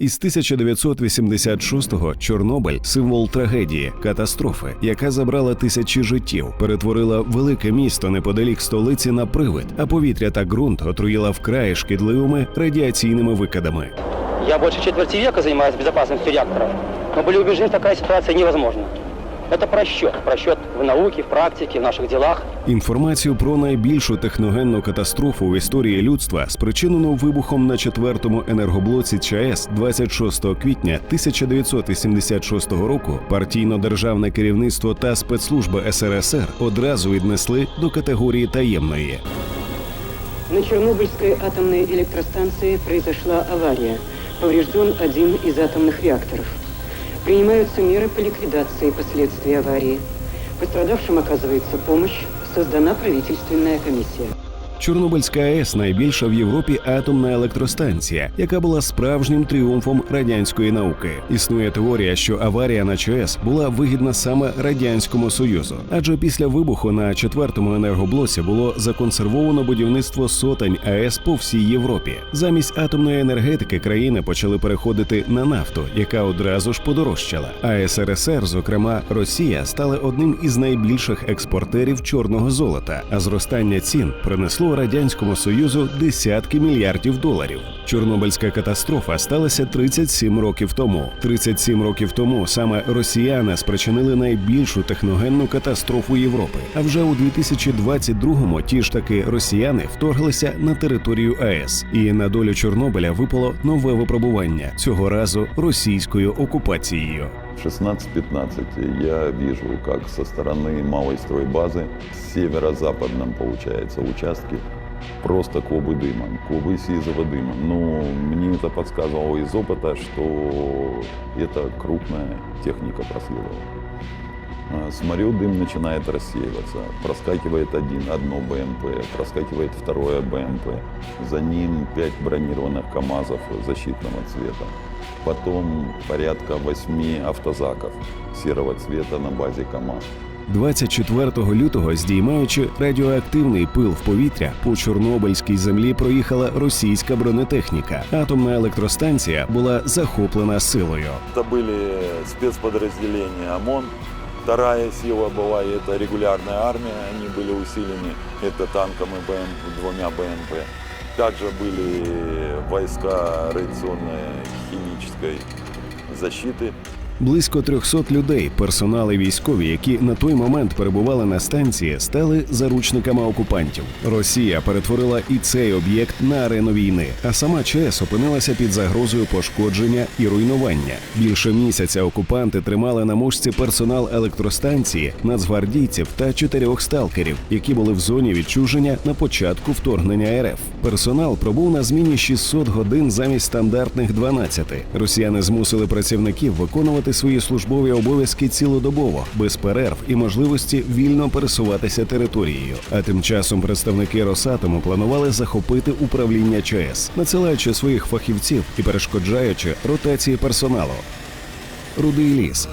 Із 1986-го Чорнобиль символ трагедії, катастрофи, яка забрала тисячі життів, перетворила велике місто неподалік столиці на привид, а повітря та ґрунт отруїла вкрай шкідливими радіаційними викидами. Я больше четверті века займаюся безпечністю реакторов, но були убеждены, что такая ситуация невозможна. Это просчет. Просчет в науке, в практике, в наших делах. Інформацію про найбільшу техногенну катастрофу в історії людства, спричинену вибухом на четвертому енергоблоці ЧАЕС 26 квітня 1986 року, партійно-державне керівництво та спецслужби СРСР одразу віднесли до категорії таємної. На Чернобыльской атомной электростанции произошла авария. Поврежден один из атомных реакторов. Принимаются меры по ликвидации последствий аварии. Пострадавшим оказывается помощь. Создана правительственная комиссия. Чорнобильська АЕС найбільша в Європі атомна електростанція, яка була справжнім тріумфом радянської науки. Існує теорія, що аварія на ЧАЕС була вигідна саме радянському союзу, адже після вибуху на четвертому енергоблоці було законсервовано будівництво сотень АЕС по всій Європі. Замість атомної енергетики країни почали переходити на нафту, яка одразу ж подорожчала. А СРСР, зокрема Росія, стали одним із найбільших експортерів чорного золота. А зростання цін принесло радянському союзу десятки мільярдів доларів. Чорнобильська катастрофа сталася 37 років тому. 37 років тому саме росіяни спричинили найбільшу техногенну катастрофу Європи. А вже у 2022-му ті ж таки росіяни вторглися на територію АЕС, і на долю Чорнобиля випало нове випробування цього разу російською окупацією. 16-15 я вижу, как со стороны малой стройбазы в северо-западном, получается, участке просто клубы дыма, клубы сизого дыма. Ну, мне это подсказывало из опыта, что это крупная техника проследовала. Смотрю, дым начинает рассеиваться. Проскакивает один, одно БМП, проскакивает второе БМП. За ним пять бронированных КАМАЗов защитного цвета. Потом порядка восьми автозаков серого цвета на базе КАМАЗ. 24 лютого, здіймаючи радіоактивний пил в повітря, по Чорнобильській землі проїхала російська бронетехніка. Атомна електростанція була захоплена силою. Это были спецподразделения ОМОН. Вторая сила была, и это регулярная армия, они были усилены, это танком и БМ, двумя БМП. Также были войска радиационной химической защиты. Близько 300 людей, персонали військові, які на той момент перебували на станції, стали заручниками окупантів. Росія перетворила і цей об'єкт на арену війни, а сама ЧАЕС опинилася під загрозою пошкодження і руйнування. Більше місяця окупанти тримали на мушці персонал електростанції, нацгвардійців та чотирьох сталкерів, які були в зоні відчуження на початку вторгнення РФ. Персонал пробув на зміні 600 годин замість стандартних 12. Росіяни змусили працівників виконувати свої службові обов'язки цілодобово, без перерв і можливості вільно пересуватися територією. А тим часом представники Росатому планували захопити управління ЧАЕС, надсилаючи своїх фахівців і перешкоджаючи ротації персоналу. Рудий ліс.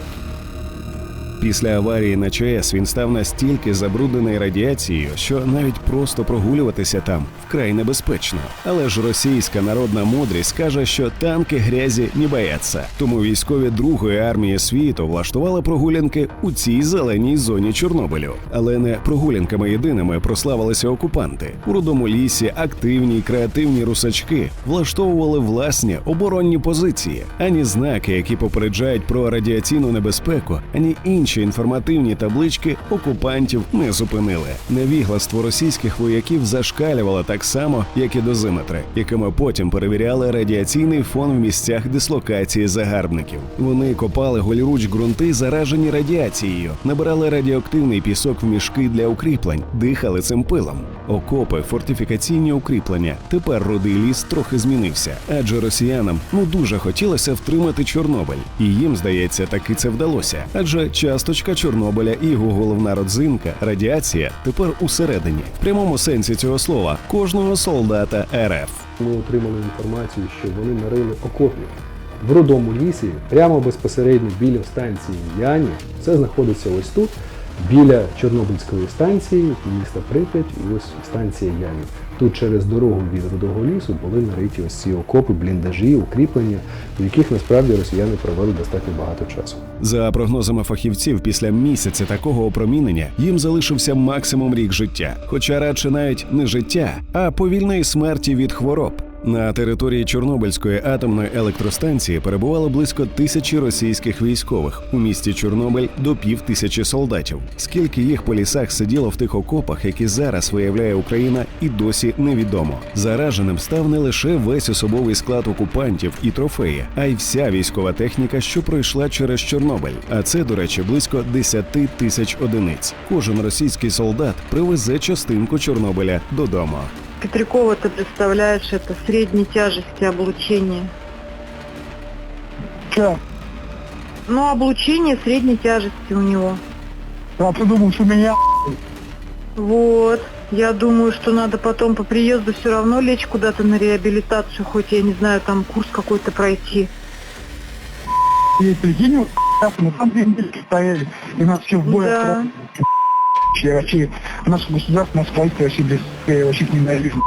Після аварії на ЧАЕС він став настільки забруднений радіацією, що навіть просто прогулюватися там вкрай небезпечно. Але ж російська народна мудрість каже, що танки грязі не бояться. Тому військові Другої армії світу влаштували прогулянки у цій зеленій зоні Чорнобилю. Але не прогулянками єдиними прославилися окупанти. У рудому лісі активні й креативні русачки влаштовували власні оборонні позиції, ані знаки, які попереджають про радіаційну небезпеку, ані інші інформативні таблички окупантів не зупинили. Невігластво російських вояків зашкалювало так само, як і дозиметри, якими потім перевіряли радіаційний фон в місцях дислокації загарбників. Вони копали голіруч ґрунти, заражені радіацією, набирали радіоактивний пісок в мішки для укріплень, дихали цим пилом. Окопи, фортифікаційні укріплення. Тепер рудий ліс трохи змінився, адже росіянам ну дуже хотілося втримати Чорнобиль, і їм здається, таки це вдалося. Адже часточка Чорнобиля і його головна родзинка радіація тепер усередині, в прямому сенсі цього слова, кожного солдата РФ. Ми отримали інформацію, що вони нарили окопів в рудому лісі, прямо безпосередньо біля станції Яні. Це знаходиться ось тут. Біля Чорнобильської станції міста Прип'ять, і ось станція Ямів. Тут через дорогу від Рудого лісу були нариті ось ці окопи, бліндажі, укріплення, в яких насправді росіяни провели достатньо багато часу. За прогнозами фахівців, після місяця такого опромінення їм залишився максимум рік життя, хоча радше навіть не життя, а повільної смерті від хвороб. На території Чорнобильської атомної електростанції перебувало близько тисячі російських військових у місті Чорнобиль до пів тисячі солдатів. Скільки їх по лісах сиділо в тих окопах, які зараз виявляє Україна, і досі невідомо. Зараженим став не лише весь особовий склад окупантів і трофеї, а й вся військова техніка, що пройшла через Чорнобиль. А це, до речі, близько 10 тисяч одиниць. Кожен російський солдат привезе частинку Чорнобиля додому. Петрякова, ты представляешь, это средней тяжести облучения. Че? Ну, облучение средней тяжести у него. А ты думаешь, у меня Вот. Я думаю, что надо потом по приезду все равно лечь куда-то на реабилитацию, хоть, я не знаю, там курс какой-то пройти. ей прикинь, мы там две недельки стояли, и нас все в бой Да. отправили. Вообще, вообще, наше государственное строительство вообще без вообще ненавижу.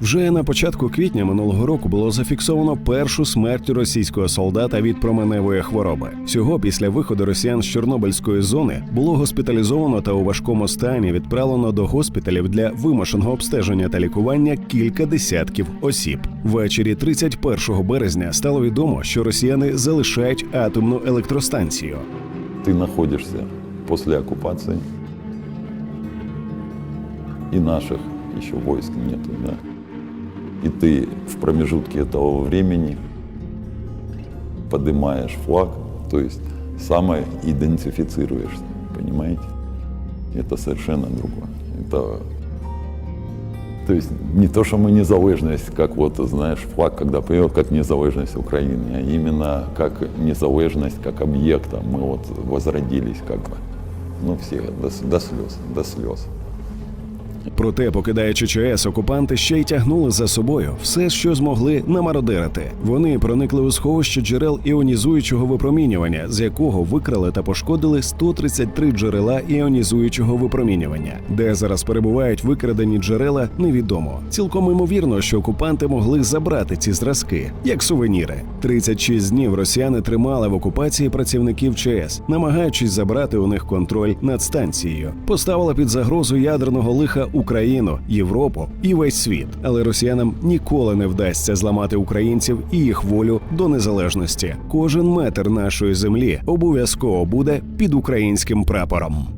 Вже на початку квітня минулого року було зафіксовано першу смерть російського солдата від променевої хвороби. Всього після виходу росіян з Чорнобильської зони було госпіталізовано та у важкому стані відправлено до госпіталів для вимушеного обстеження та лікування кілька десятків осіб. Ввечері 31 березня стало відомо, що росіяни залишають атомну електростанцію. Ты находишься после оккупации, и наших еще войск нету, да. И ты в промежутке этого времени поднимаешь флаг, то есть самоидентифицируешься, понимаете? Это совершенно другое. Это то есть не то, что мы незалежность, как вот, знаешь, флаг, когда поет, как незалежность Украины, а именно как незалежность, как объекта. Мы вот возродились как бы. Ну, все до, до слез, до слез. Проте, покидаючи ЧАЕС, окупанти ще й тягнули за собою все, що змогли намародерити. Вони проникли у сховище джерел іонізуючого випромінювання, з якого викрали та пошкодили 133 джерела іонізуючого випромінювання. Де зараз перебувають викрадені джерела, невідомо. Цілком імовірно, що окупанти могли забрати ці зразки як сувеніри. 36 днів росіяни тримали в окупації працівників ЧАЕС, намагаючись забрати у них контроль над станцією. Поставила під загрозу ядерного лиха Україну, Європу і весь світ. Але росіянам ніколи не вдасться зламати українців і їх волю до незалежності. Кожен метр нашої землі обов'язково буде під українським прапором.